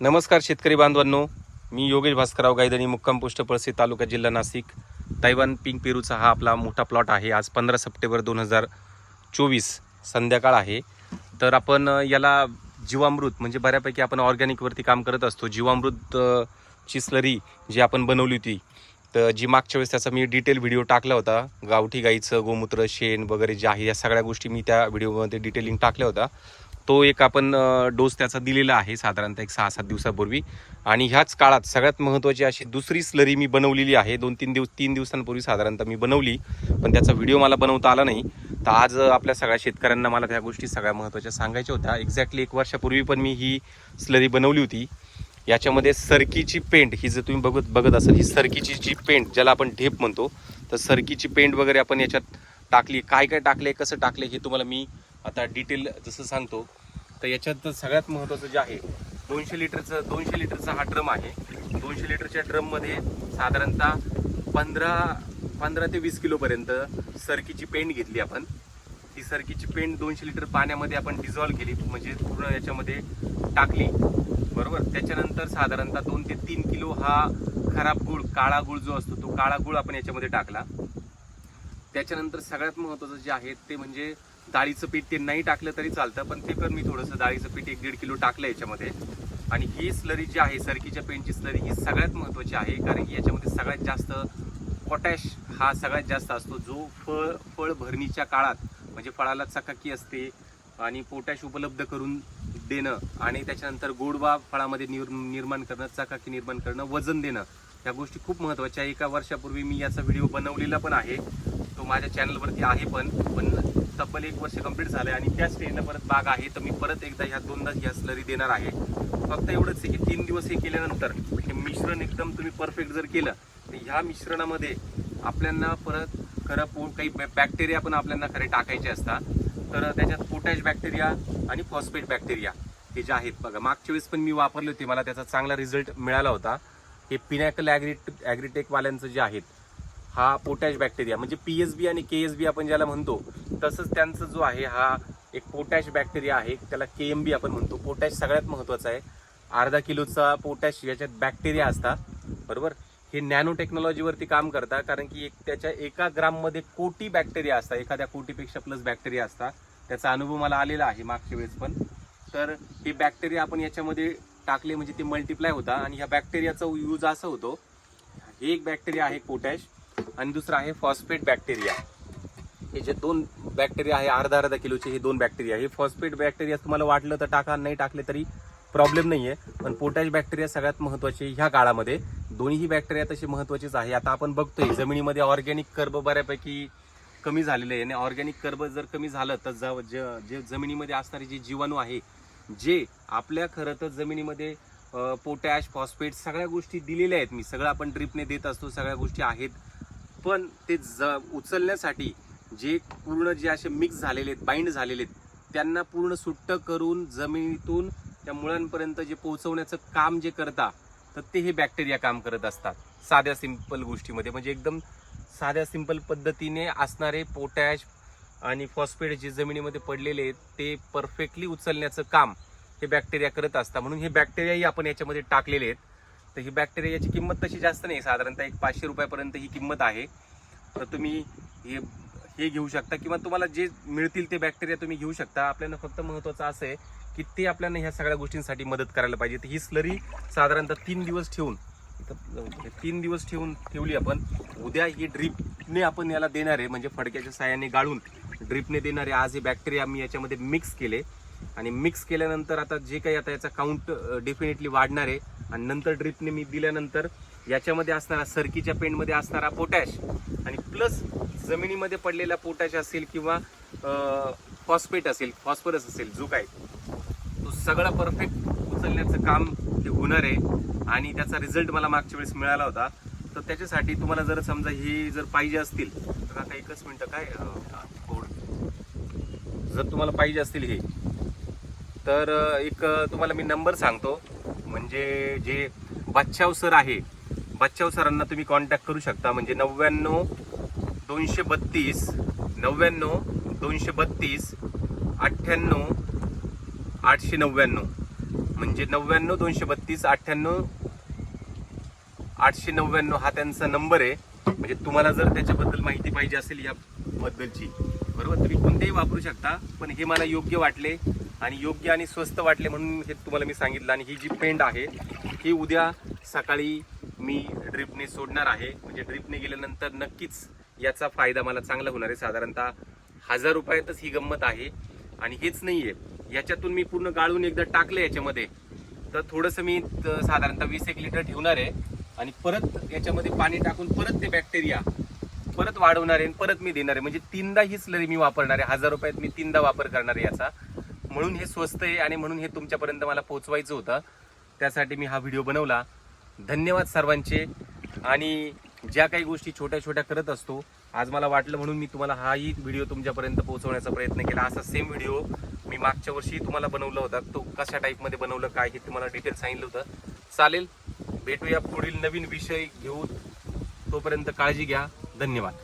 नमस्कार शेतकरी बांधवांनो. मी योगेश भास्करराव गायदणी मुक्काम पोस्ट पळसे तालुका जिल्हा नाशिक. तैवान पिंक पेरूचा हा आपला मोठा प्लॉट आहे. आज पंधरा सप्टेंबर दोन हजार चोवीस संध्याकाळ आहे. तर आपण याला जीवामृत म्हणजे बऱ्यापैकी आपण ऑर्गॅनिकवरती काम करत असतो. जीवामृत ची स्लरी जी आपण बनवली होती तर जी मागच्या वेळेस त्याचा मी डिटेल व्हिडिओ टाकला होता. गावठी गाईचं गोमूत्र शेण वगैरे जे आहे या सगळ्या गोष्टी मी त्या व्हिडिओमध्ये डिटेलिंग टाकल्या होता तो एक आपण डोस त्याचा दिलेला आहे साधारणतः एक सहा सात दिवसापूर्वी. आणि ह्याच काळात सगळ्यात महत्त्वाची अशी दुसरी स्लरी मी बनवलेली आहे. दोन तीन दिवस तीन दिवसांपूर्वी साधारणतः मी बनवली पण त्याचा व्हिडिओ मला बनवता आला नाही. तर आज आपल्या सगळ्या शेतकऱ्यांना मला त्या गोष्टी सगळ्या महत्त्वाच्या सांगायच्या होत्या. एक्झॅक्टली एक वर्षापूर्वी पण मी ही स्लरी बनवली होती. याच्यामध्ये सरकीची पेंट ही जर तुम्ही बघत बघत असाल ही सरकीची जी पेंट ज्याला आपण ढेप म्हणतो तर सरकीची पेंट वगैरे आपण याच्यात टाकली. काय काय टाकले कसं टाकले हे तुम्हाला मी आता डिटेल जसं सांगतो. तर याच्यात सगळ्यात महत्त्वाचं जे आहे दोनशे लिटरचं दोनशे लिटरचा हा ड्रम आहे. दोनशे लिटरच्या ड्रममध्ये साधारणतः पंधरा पंधरा ते वीस किलोपर्यंत सरकीची पेंट घेतली आपण. ती सरकीची पेंट दोनशे लिटर पाण्यामध्ये आपण डिझॉल्व केली म्हणजे पूर्ण याच्यामध्ये टाकली. बरोबर? त्याच्यानंतर साधारणतः दोन ते तीन किलो हा खराब गुळ काळा गुळ जो असतो तो काळा गुळ आपण याच्यामध्ये टाकला. त्याच्यानंतर सगळ्यात महत्त्वाचं जे आहे ते म्हणजे डाळीचं पीठ ते नाही टाकलं तरी चालतं पण ते पण मी थोडंसं डाळीचं पीठ एक दीड किलो टाकलं याच्यामध्ये. आणि ही स्लरी जी आहे सरकीच्या पेंटची स्लरी ही सगळ्यात महत्त्वाची आहे कारण की याच्यामध्ये सगळ्यात जास्त पोटॅश हा सगळ्यात जास्त असतो. जो फळ फळ भरणीच्या काळात म्हणजे फळाला चकाकी असते आणि पोटॅश उपलब्ध करून देणं आणि त्याच्यानंतर गोडवा फळामध्ये निर निर्माण करणं चकाकी निर्माण करणं वजन देणं या गोष्टी खूप महत्त्वाच्या आहे एका वर्षापूर्वी मी याचा व्हिडिओ बनवलेला पण आहे. तो माझ्या चॅनलवरती आहे पण पण तब्बल एक वर्ष कंप्लीट झालं आहे आणि त्या स्टेजला परत बाग आहे. तर मी परत एकदा ह्या दोनदा ह्या स्लरी देणार आहे. फक्त एवढंच आहे की तीन दिवस हे केल्यानंतर हे मिश्रण एकदम तुम्ही परफेक्ट जर केलं तर ह्या मिश्रणामध्ये आपल्यांना परत खरं पो काही बॅक्टेरिया पण आपल्याला खरे टाकायचे असतात. तर त्याच्यात पोटॅश बॅक्टेरिया आणि फॉस्फेट बॅक्टेरिया हे जे आहेत बघा मागच्या वेळेस पण मी वापरले होते. मला त्याचा चांगला रिझल्ट मिळाला होता. हे पिनॅकल ॲग्रिट ॲग्रिटेकवाल्यांचं जे आहेत हा पोटॅश बॅक्टेरिया म्हणजे पी एस बी आणि के एस बी आपण ज्याला म्हणतो तसंच त्यांचा जो आहे हा एक पोटॅश बॅक्टेरिया आहे त्याला के एम बी आपण म्हणतो. पोटॅश सगळ्यात महत्त्वाचा आहे. अर्धा किलोचा पोटॅश याच्यात बॅक्टेरिया असतात बरोबर? हे नॅनो टेक्नॉलॉजीवरती काम करतात कारण की एक त्याच्या एका ग्राममध्ये कोटी बॅक्टेरिया असतात एखाद्या कोटीपेक्षा प्लस बॅक्टेरिया असतात. त्याचा अनुभव मला आलेला आहे मागच्या वेळेस पण. तर हे बॅक्टेरिया आपण याच्यामध्ये टाकले म्हणजे ते मल्टिप्लाय होता आणि ह्या बॅक्टेरियाचा यूज असं होतो. हे एक बॅक्टेरिया आहे पोटॅश आणि दुसरा आहे फॉस्फेट बॅक्टेरिया. हे जे दोन बॅक्टेरिया आहे अर्धा अर्धा किलोचे हे दोन बॅक्टेरिया हे फॉस्फेट बॅक्टेरिया तुम्हाला वाटलं तर टाका नाही टाकले तरी प्रॉब्लेम नाही आहे पण पोटॅश बॅक्टेरिया सगळ्यात महत्त्वाचे ह्या काळामध्ये. दोन्हीही बॅक्टेरिया तसे महत्त्वाचेच आहे. आता आपण बघतोय जमिनीमध्ये ऑर्गॅनिक कर्ब बऱ्यापैकी कमी झालेलं आहे. आणि ऑर्गॅनिक कर्ब जर कमी झालं तर ज- जे जमिनीमध्ये असणारे जे जीवाणू आहे जे आपल्या खरं तर जमिनीमध्ये पोटॅश फॉस्फेट सगळ्या गोष्टी दिलेल्या आहेत. मी सगळं आपण ड्रिपने देत असतो सगळ्या गोष्टी आहेत. पण ते ज उचलण्यासाठी जे पूर्ण जे असे मिक्स झालेले आहेत बाइंड झालेले आहेत त्यांना पूर्ण सुट्ट करून जमिनीतून त्या मुळांपर्यंत जे पोहोचवण्याचं काम जे करता तर ते हे बॅक्टेरिया काम करत असतात. साध्या सिंपल गोष्टीमध्ये. म्हणजे एकदम साध्या सिंपल पद्धतीने असणारे पोटॅश आणि फॉस्फेट जे जमिनीमध्ये पडलेले आहेत ते परफेक्टली उचलण्याचं काम हे बॅक्टेरिया करत असतात. म्हणून हे बॅक्टेरियाही आपण याच्यामध्ये टाकलेले आहेत. तर ही बॅक्टेरियाची किंमत तशी जास्त नाही. साधारणतः एक पाचशे रुपयापर्यंत ही किंमत आहे. तर तुम्ही हे हे घेऊ शकता किंवा तुम्हाला जे मिळतील ते बॅक्टेरिया तुम्ही घेऊ शकता. आपल्याला फक्त महत्त्वाचं असं आहे की ते आपल्याला ह्या सगळ्या गोष्टींसाठी मदत करायला पाहिजे. तर ही स्लरी साधारणतः तीन दिवस ठेवून तीन दिवस ठेवून ठेवली आपण. उद्या ही ड्रीपने आपण याला देणार आहे म्हणजे फडक्याच्या साह्याने गाळून ड्रीपने देणार आहे. आज हे बॅक्टेरिया मी याच्यामध्ये मिक्स केले. आणि मिक्स केल्यानंतर आता जे काही आता याचा काउंट डेफिनेटली वाढणार आहे. आणि नंतर ड्रिपने मी दिल्यानंतर याच्यामध्ये असणारा सरकीच्या पेंटमध्ये असणारा पोटॅश आणि प्लस जमिनीमध्ये पडलेला पोटॅश असेल किंवा फॉस्फेट असेल फॉस्फरस असेल जो काय तो सगळा परफेक्ट उचलण्याचं काम हे होणार आहे. आणि त्याचा रिझल्ट मला मागच्या वेळेस मिळाला होता. तर त्याच्यासाठी तुम्हाला जर समजा हे जर पाहिजे असतील तर काका एकच मिनटं काय जर तुम्हाला पाहिजे असतील हे तर एक तुम्हाला मी नंबर सांगतो. म्हणजे जे बच्चाव सर आहे बच्चाव सरांना तुम्ही कॉन्टॅक्ट करू शकता. म्हणजे नव्याण्णव दोनशे बत्तीस नव्याण्णव दोनशे बत्तीस अठ्ठ्याण्णव आठशे नव्याण्णव. म्हणजे नव्याण्णव दोनशे बत्तीस अठ्ठ्याण्णव आठशे नव्याण्णव हा त्यांचा नंबर आहे. म्हणजे तुम्हाला जर त्याच्याबद्दल माहिती पाहिजे असेल याबद्दलची बरोबर? तुम्ही कोणतेही वापरू शकता पण हे मला योग्य वाटले आणि योग्य आणि स्वस्त वाटले म्हणून हे तुम्हाला मी सांगितलं. आणि ही जी पेंड आहे ही उद्या सकाळी मी ड्रिपने सोडणार आहे. म्हणजे ड्रिपने गेल्यानंतर नक्कीच याचा फायदा मला चांगला होणार आहे. साधारणतः हजार रुपयातच ही गंमत आहे. आणि हेच नाही आहे याच्यातून मी पूर्ण गाळून एकदा टाकलं याच्यामध्ये. तर थोडंसं मी साधारणतः वीस एक लिटर ठेवणार आहे. आणि परत याच्यामध्ये पाणी टाकून परत ते बॅक्टेरिया परत वाढवणार आहे आणि परत मी देणार आहे. म्हणजे तीनदा ही स्लरी मी वापरणार आहे. हजार रुपयात मी तीनदा वापर करणार आहे याचा. म्हणून हे स्वस्त आहे आणि म्हणून हे तुमच्यापर्यंत मला पोहोचवायचं होतं. त्यासाठी मी हा व्हिडिओ बनवला. धन्यवाद सर्वांचे. आणि ज्या काही गोष्टी छोट्या छोट्या करत असतो आज मला वाटलं म्हणून मी तुम्हाला हाही व्हिडिओ तुमच्यापर्यंत पोहोचवण्याचा प्रयत्न केला. असा सेम व्हिडिओ मी मागच्या वर्षी तुम्हाला बनवला होता. तो कशा टाईपमध्ये बनवलं काय हे तुम्हाला डिटेल सांगितलं होतं. चालेल भेटूया पुढील नवीन विषय घेऊन. तोपर्यंत काळजी घ्या. धन्यवाद.